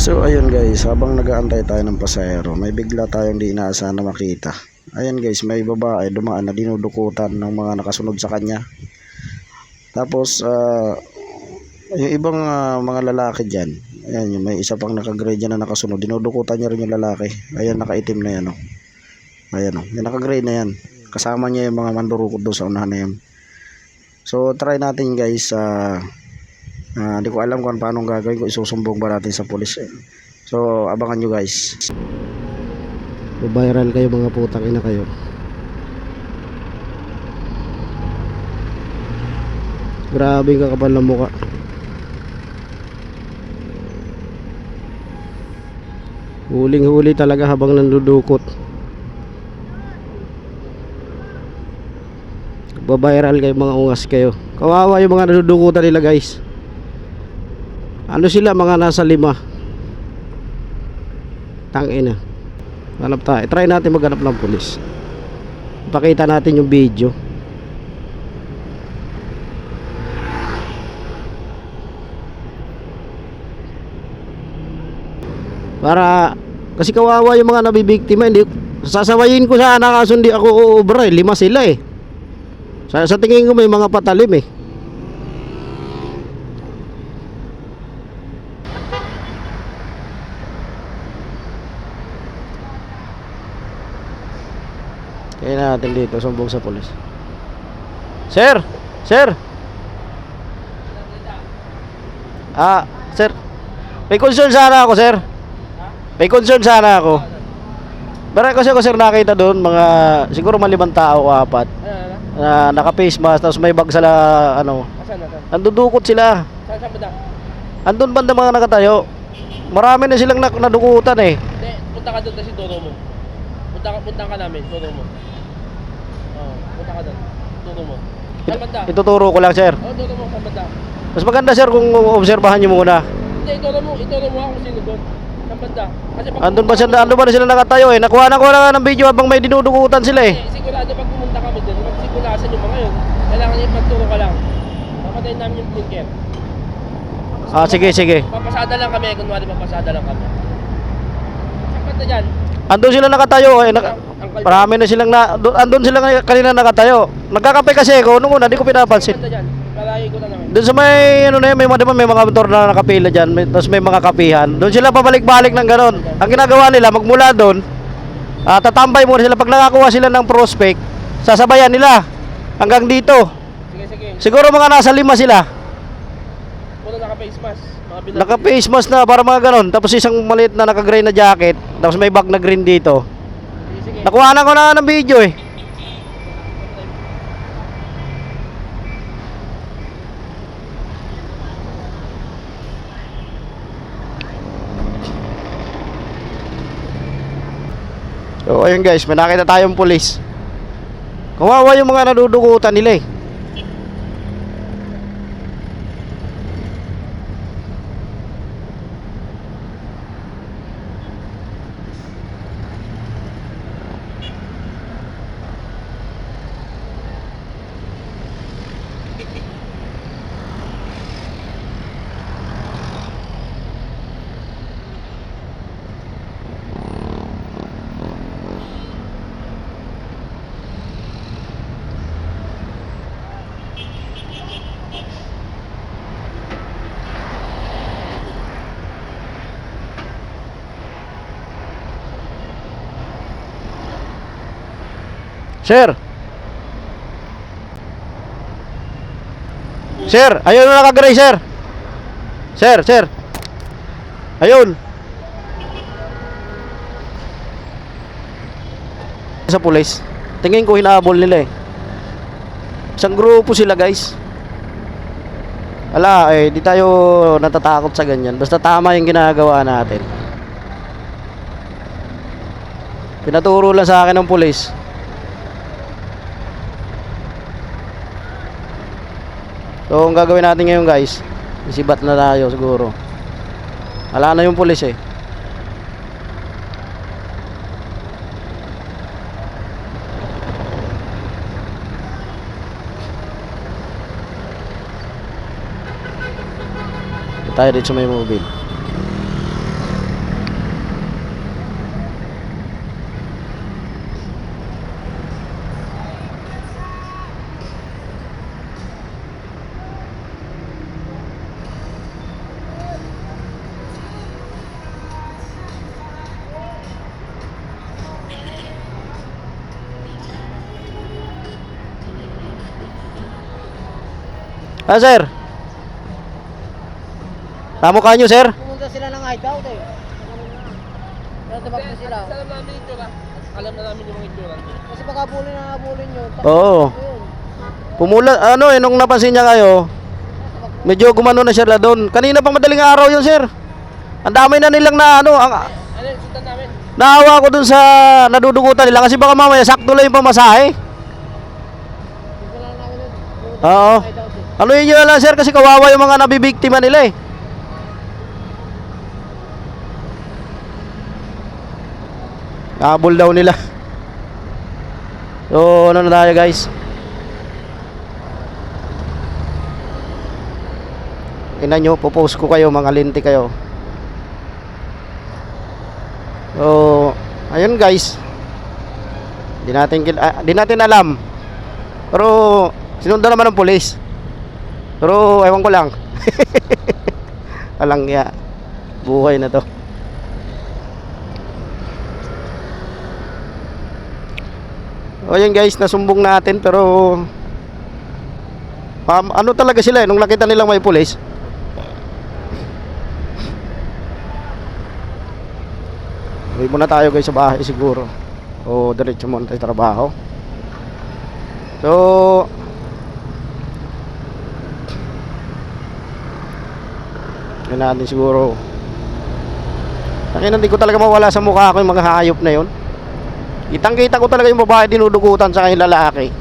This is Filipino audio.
So ayun guys, habang nag-aantay tayo ng pasahero, may bigla tayong di inaasahan na makita. Ayan guys, may babae dumaan na dinudukutan ng mga nakasunod sa kanya. Tapos ah, yung ibang ah, mga lalaki diyan, ayan yung may isa pang naka-gray dyan na nakasunod, dinudukutan niya rin yung lalaki. Ayan nakaitim na yan oh. Ayan oh, yung naka-gray na yan. Kasama niya yung mga mandurukot doon sa unahan na yan. So try natin guys sa Ah, hindi ko alam kung paano gagawin ko isusumbong ba natin sa pulis eh. So abangan nyo guys. Viral kayo mga putang ina kayo. Grabe ka kapal ng mukha. Huling huli talaga habang nandudukot. Babiral kayo mga ungas kayo. Kawawa yung mga nadudukutan nila guys. Ano sila mga nasa lima? Tangina. Hanap tayo. Try natin maghanap ng pulis. Pakita natin yung video. Para kasi kawawa yung mga nabibiktima hindi sasawayin ko sana kaso hindi ako uubra eh. lima sila eh sa, sa tingin ko may mga patalim eh natin dito, sumbong sa polis. Sir! Sir! Ah, sir. May concern sana ako, sir. May concern sana ako. Bara kasi ako sir nakita doon mga siguro malimang tao o apat na naka-face mask tapos may bag sila ano. Nandudukot sila. Saan, ba? Andun banda mga nakatayo. Marami na silang nadukutan eh. Hindi, punta ka doon kasi turo mo. Punta ka, punta ka namin, turo mo. Oo, punta ka doon. Turo mo. Saan banda? Ituturo ko lang sir. Oo, turo mo, saan banda? Mas maganda sir kung obserbahan niyo muna. Hindi, ituro mo, ituro mo ako sino doon. Saan banda? Kasi pag Andun ba sila, andun ba na sila nakatayo eh. Nakuha na ko na ng video habang may dinudukutan sila eh. Hindi, sigurado pag pumunta kami doon, magsigurasan yung mga yun. Kailangan yung magturo ka lang. Papatayin namin yung blinker. Ah, sige, sige. Papasada lang kami, kunwari papasada lang kami. Saan banda dyan? Andun sila nakatayo eh. Naka, marami na silang na, andun sila kanina nakatayo. Nagkakape kasi ako, nung una, di ko pinapansin. Doon sa may, ano na yun, may, mga- di ba, may mga motor na nakapila dyan, may, tapos may mga kapihan. Doon sila pabalik-balik ng ganon. Ang ginagawa nila, magmula doon, ah, tatambay muna sila. Pag nakakuha sila ng prospect, sasabayan nila hanggang dito. Sige, sige. Siguro mga nasa lima sila. Puno naka-face mask. Mga binag- Naka-face mask na para mga ganon. Tapos isang maliit na naka-gray na jacket. Tapos may bag na green dito. Nakuha na ko na ng video eh. So ayun guys, may nakita tayong pulis. Kawawa yung mga nadudukutan nila eh. Sir. Sir, ayun na nakagray, sir. Sir, sir. Ayun. Sa pulis. Tingin ko hinahabol nila eh. Isang grupo sila, guys. Ala, eh, di tayo natatakot sa ganyan. Basta tama yung ginagawa natin. Pinaturo lang sa akin ng pulis. So, ang gagawin natin ngayon guys, isibat na tayo siguro. Wala na yung pulis eh. Tayo dito sa may mobile. Ah, sir? Namukha nyo, sir? Pumunta sila ng hideout eh. Pero tumakbo sila. Alam namin yung itsura. Alam na namin yung mga itsura. Kasi baka bulin na bulin nyo. Oo. Pumula, ano eh, nung napansin niya kayo, medyo gumano na siya doon. Kanina pang madaling araw yun, sir. Ang dami na nilang na, ano, ang, Ano yung namin? naawa ko dun sa nadudukutan nila kasi baka mamaya sakto lang yung pamasahe. Oo. Ano yun yun lang, sir, kasi kawawa yung mga nabibiktima nila eh. Habol daw nila. So, ano na tayo guys? Tingnan nyo, popost ko kayo, mga linti kayo. So, ayun guys. Di natin, ah, di natin alam. Pero, sinundan naman ng pulis. Pero, ewan ko lang. Alang ya. Buhay na to. O yun guys, nasumbong natin pero um, ano talaga sila eh, nung nakita nilang may pulis. Uwi muna tayo guys sa bahay siguro. O diretso muna tayo trabaho. So, yun natin siguro. Takin hindi ko talaga mawala sa mukha ko yung mga hayop na yun. Kitang kita ko talaga yung babae dinudugutan sa kanyang lalaki.